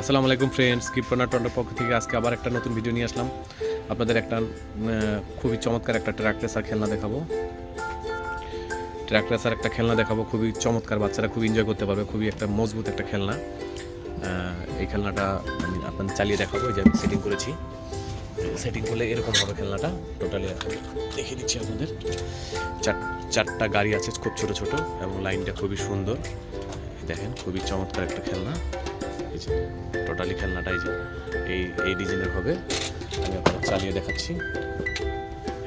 আসসালামু আলাইকুম ফ্রেন্ডস কিপ্রনা টন্ডার পক্ষ থেকে আজকে আবার একটা নতুন ভিডিও নিয়ে আসলাম। আপনাদের একটা খুবই চমৎকার একটা ট্র্যাক খেলনা দেখাবো। ট্র্যাক একটা খেলনা দেখাবো, খুবই চমৎকার, বাচ্চারা খুব এনজয় করতে পারবে, খুবই একটা মজবুত একটা খেলনা। এই খেলনাটা আমি আপনাদের চালিয়ে দেখাবো যে আমি সেটিং করেছি। সেটিং করলে এরকম হবে খেলনাটা টোটালি দেখিয়ে দিচ্ছি আপনাদের। চার, চারটা গাড়ি আছে, খুব ছোট ছোট, এবং লাইনটা খুবই সুন্দর। দেখেন, খুবই চমৎকার একটা খেলনা। যে টোটালি খেলনাটা এই যে এই এই ডিজাইনের হবে। আমি আপনার চালিয়ে দেখাচ্ছি।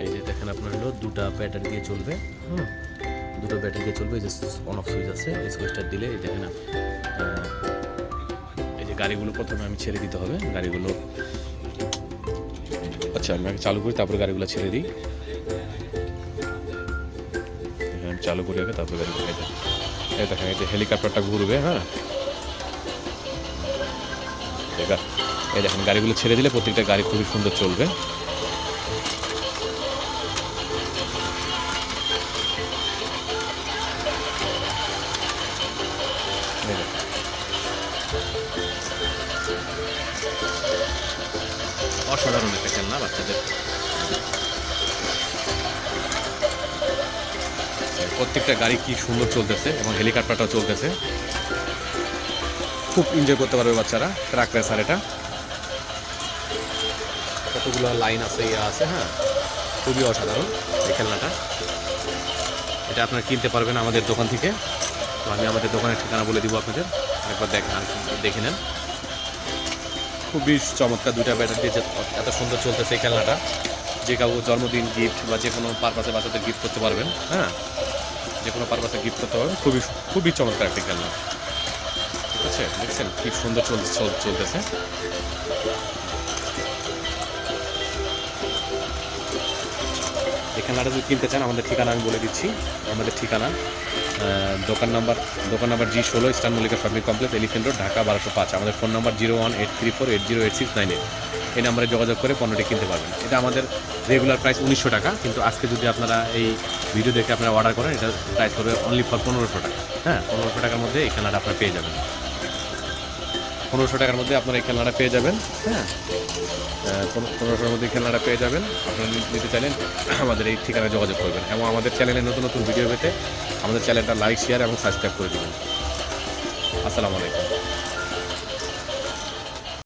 এই যে দেখেন আপনার হলো দুটা ব্যাটারি দিয়ে চলবে। হুম। দুটো ব্যাটারি দিয়ে চলবে এই যে অন অফ সুইচ আছে। এই সুইচটা দিলে এই দেখেন এই যে গাড়িগুলো প্রথমে আমি ছেড়ে দিতে হবে। গাড়িগুলো আচ্ছা আমি আগে চালু করি, তারপরে গাড়িগুলো ছেড়ে দিই। চালু করি আগে, তারপরে এই দেখেন এই দেখেন, এই যে হেলিকপ্টারটা ঘুরবে হ্যাঁ? এবার এই দেখেন, গাড়িগুলো ছেড়ে দিলে প্রত্যেকটা গাড়ি খুবই সুন্দর চলবে। অসাধারণ একটা খেলনা বাচ্চাদের। প্রত্যেকটা গাড়ি কি সুন্দর চলতেছে এবং হেলিকপ্টারটাও চলতেছে। খুব এনজয় করতে পারবে বাচ্চারা ট্রাক রেসার এটা। কতগুলো লাইন আছে ইয়ে আছে হ্যাঁ? খুবই অসাধারণ এই খেলনাটা। এটা আপনারা কিনতে পারবেন আমাদের দোকান থেকে। তো আমি আমাদের দোকানের ঠিকানা বলে দিব আপনাদের। একবার দেখেন দেখে নেন। খুবই চমৎকার দুইটা ব্যাটারি দিয়ে এত সুন্দর চলতেছে এই খেলনাটা। যে কাউকে জন্মদিন গিফট বা যে কোনো পারপাসে বাচ্চাদের গিফট করতে পারবেন হ্যাঁ? যে কোনো পারপাসে গিফট করতে পারবেন। খুবই খুবই চমৎকার একটা খেলনা। ঠিক দেখছেন কি সুন্দর চলছে চলতেছে। এই খেলনাটা যদি কিনতে চান, আমাদের ঠিকানা আমি বলে দিচ্ছি। আমাদের ঠিকানা দোকান নাম্বার দোকান নাম্বার জি ষোলো, eastern Mallika shopping complex, elephant road, Dhaka বারোশো পাঁচ। আমাদের phone number zero one eight three four eight zero eight six nine eight. এই নাম্বারে যোগাযোগ করে পণ্যটি কিনতে পারবেন। এটা আমাদের রেগুলার প্রাইস উনিশশো টাকা, কিন্তু আজকে যদি আপনারা এই ভিডিও দেখে আপনারা অর্ডার করেন, এটা প্রাইস করবে অনলি ফর পনেরোশো টাকা। হ্যাঁ পনেরোশো টাকার মধ্যে এই খেলনাটা আপনারা পেয়ে যাবেন। পনেরোশো টাকার মধ্যে আপনারা এই খেলনাটা পেয়ে যাবেন হ্যাঁ? পনেরোশোর মধ্যে খেলনাটা পেয়ে যাবেন। আপনারা নিতে চাইলেন আমাদের এই ঠিকানায় যোগাযোগ করবেন এবং আমাদের চ্যানেলে নতুন নতুন ভিডিও পেতে আমাদের চ্যানেলটা লাইক, শেয়ার এবং সাবস্ক্রাইব করে দেবেন। আসসালামু আলাইকুম।